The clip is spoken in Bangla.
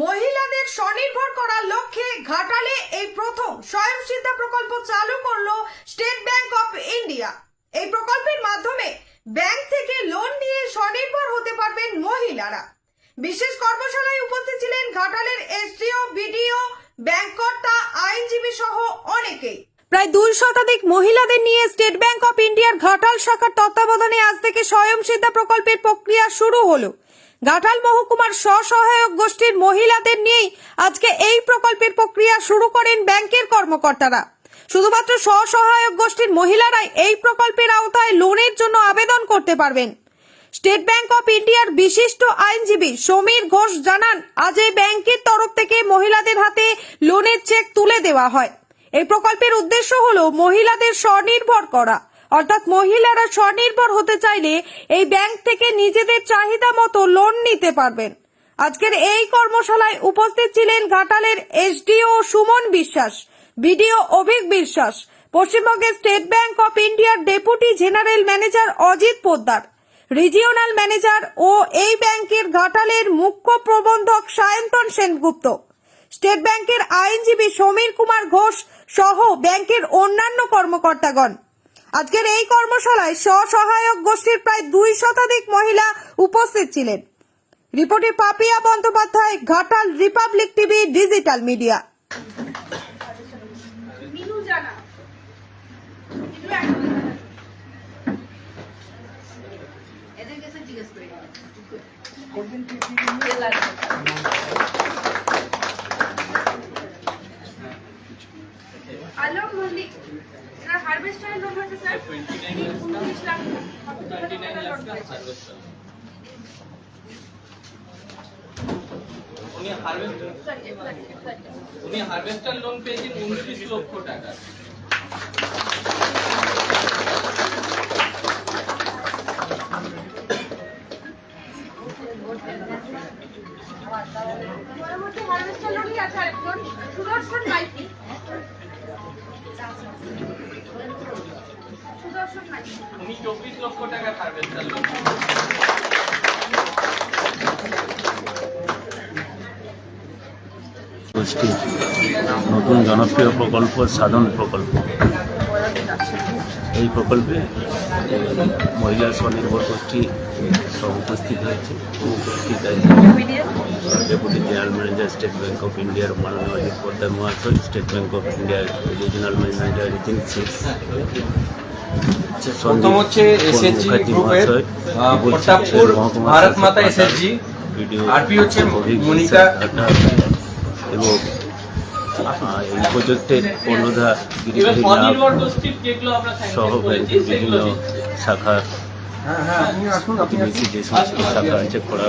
মহিলাদের স্বনির্ভর করার লক্ষ্যে ঘাটালে এই প্রথম স্বয়ংসিদ্ধা প্রকল্প চালু করল স্টেট ব্যাংক অফ ইন্ডিয়া এই প্রকল্পের মাধ্যমে ব্যাংক থেকে লোন নিয়ে স্বনির্ভর হতে পারবেন মহিলারা। বিশেষ কর্মশালায় উপস্থিত ছিলেন ঘাটালের এসডিও বিডিও ব্যাংক কর্তা আইনজীবী সহ অনেকেই। প্রায় দুই শতাধিক মহিলাদের নিয়ে স্টেট ব্যাংক অফ ইন্ডিয়ার ঘাটাল শাখার তত্ত্বাবধানে আজ থেকে স্বয়ংসিদ্ধা প্রকল্পের প্রক্রিয়া শুরু হলো। ঘাটাল মহকুমার স্বসহায়ক গোষ্ঠীর মহিলাদের নিয়েই আজকে এই প্রকল্পের প্রক্রিয়া শুরু করেন ব্যাংকের কর্মকর্তারা। শুধুমাত্র স্বসহায়ক গোষ্ঠীর মহিলারাই এই প্রকল্পের আওতায় লোনের জন্য আবেদন করতে পারবেন। স্টেট ব্যাংক অফ ইন্ডিয়ার বিশিষ্ট আইনজীবী সমীর ঘোষ জানান, আজ এই ব্যাংকের তরফ থেকে মহিলাদের হাতে লোনের চেক তুলে দেওয়া হয়। এই প্রকল্পের উদ্দেশ্য হলো মহিলাদের স্বনির্ভর করা। অর্থাৎ মহিলারা স্বনির্ভর হতে চাইলে এই ব্যাংক থেকে নিজেদের চাহিদা মতো লোন নিতে পারবেন। আজকের এই কর্মশালায় উপস্থিত ছিলেন ঘাটালের এসডিও সুমন বিশ্বাস, বিডিও অভিক বিশ্বাস, পশ্চিমবঙ্গের স্টেট ব্যাংক অফ ইন্ডিয়ার deputy general manager Ajit Poddar, regional manager ও এই ব্যাংকের ঘাটালের মুখ্য প্রবন্ধক সায়ন্তন সেনগুপ্ত, স্টেট ব্যাংকের আইনজীবী সমীর কুমার ঘোষ সহ ব্যাংকের অন্যান্য কর্মকর্তাগণ। আজকের এই কর্মশালায় স্বসহায়ক গোষ্ঠীর প্রায় দুই শতাধিক মহিলা উপস্থিত ছিলেন। রিপোর্টে Papiya Bandyopadhyay Ghatal republic TV digital media. জিজ্ঞেস করি। হারভেস্টারের লোন হয়েছে স্যার উনত্রিশ লাখ। উনি হারভেস্টার উনি হারভেস্টার লোন পেয়েছেন উনত্রিশ লক্ষ টাকা। মধ্যে হারভেস্টার লোনই আছে সুদর্শন মাইতি উনি চব্বিশ লক্ষ টাকা লোন নতুন জনপ্রিয় প্রকল্প, সাধন প্রকল্প। এই প্রকল্পে মহিলা স্বনির্ভর গোষ্ঠী সব উপস্থিত হয়েছে। উপস্থিত আছে deputy general manager state bank of ইন্ডিয়ার মাননীয় পোদ্দার মহাশয় স্টেট ব্যাংক অফ ইন্ডিয়ার রিজিনাল ম্যানেজার রিতিন সিং প্রথম হচ্ছে এসএসজি গ্রুপের প্রতাপপুর ভারত মাতা এসএসজি আরপি হচ্ছে মনিকা এবং এই প্রজেক্টের অনুদা সহ বিভিন্ন শাখার হ্যাঁ হ্যাঁ আপনি আসুন আপনি যে সমস্ত শাখা আছে খোলা